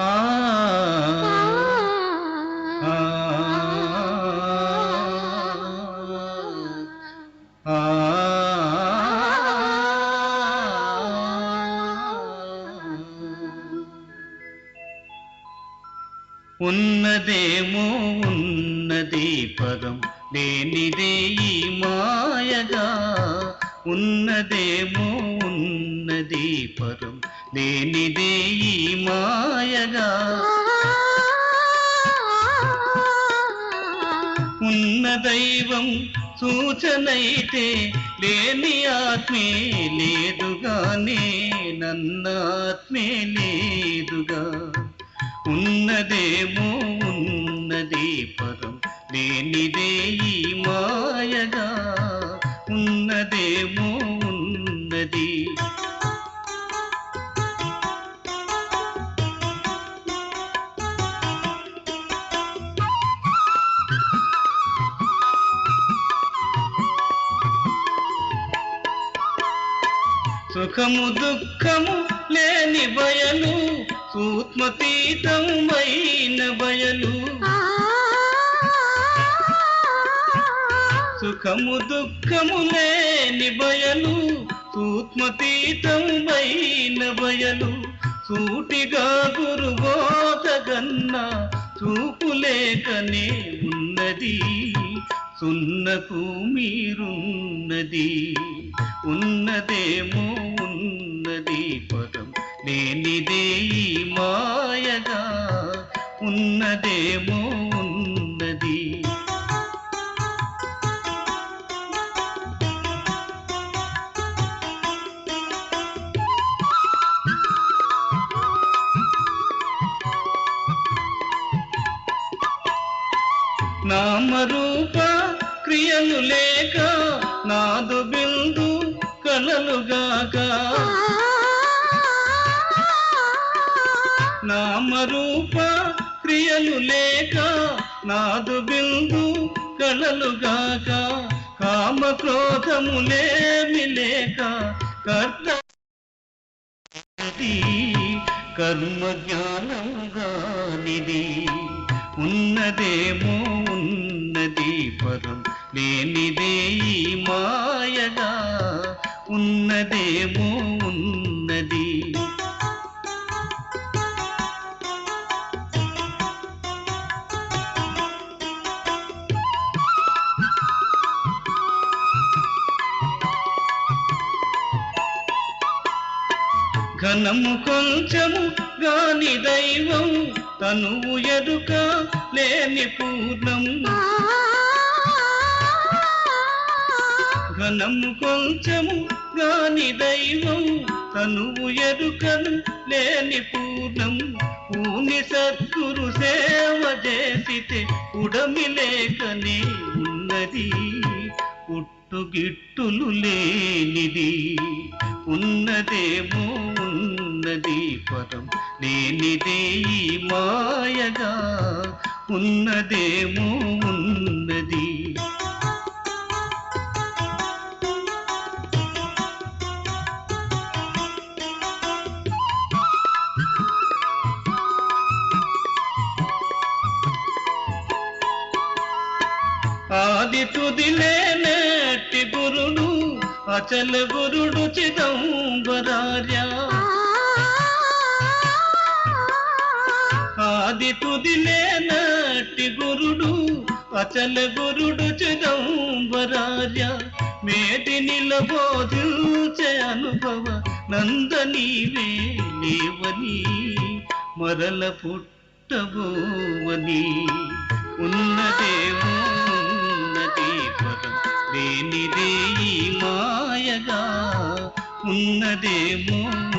ఆ ఆ ఆ ఉన్నదేమో ఉన్నది పదం లేనిదే ఈ మాయగా ఉన్నదేమో ఉన్నది పదం లేనిదే ఈ మాయగా. ఉన్న దైవం సూచనైతే లేని ఆత్మే లేదుగానే నన్నాత్మే లేదుగా. ఉన్నదేమో ఉన్నదే పదం లేనిదే ఈ మాయగా. ఉన్నదేమో సుఖము దుఃఖము లేని బయలు సూక్ష్మతీతమైన బయలు. సుఖము దుఃఖము లేని బయలు సూక్ష్మతీతమైన బయలు. సూటిగా గురుబోధగన్న చూపు లేకనే ఉన్నది. సున్నకు మీరున్నది. ఉన్నదేమో దీపకం లేనిదే ఈ మాయగా ఉన్నదేమో ఉన్నది. నామరూప క్రియలు లేక నాదు బిందు కలలుగాక నామరూప క్రియలు లేక నాదు బిందు కలలుగాక కామ క్రోధములేమి లేక కర్త కర్మ జ్ఞానంగానిది ఉన్నదేమో ఉన్నది పరం లేనిదే ఈ మాయగా. ఉన్నదేమో ఉన్న ఘనము కొంచెము గాని దైవం తనువు ఎరుక లేని పూర్ణం ఘనము కొంచెము గాని దైవం తనువు ఎరుకను లేని పూర్ణం పూని సద్గురు సేవ చేసితే ఉడమి లేకనే ఉన్నది. పుట్టుగిట్టులు లేనిది ఉన్నదేమో ఉన్నది పదం. లేనిదే ఈ మాయగా. ఉన్నదేమో ఉన్నది. ఆది తుదిలేనట్టి గురుడు అచల గురుడు చిదంబరార్యా. ఆది తుదిలేనట్టి గురుడు అచల గురుడు చిదంబరార్య. మేటి నిలబోధించే అనుభవ నందనీవే లేవని మరల పుట్టబోవని. ఉన్నదేమో ఉన్నది పరం లేనిదే మాయగా. ఉన్నదేమో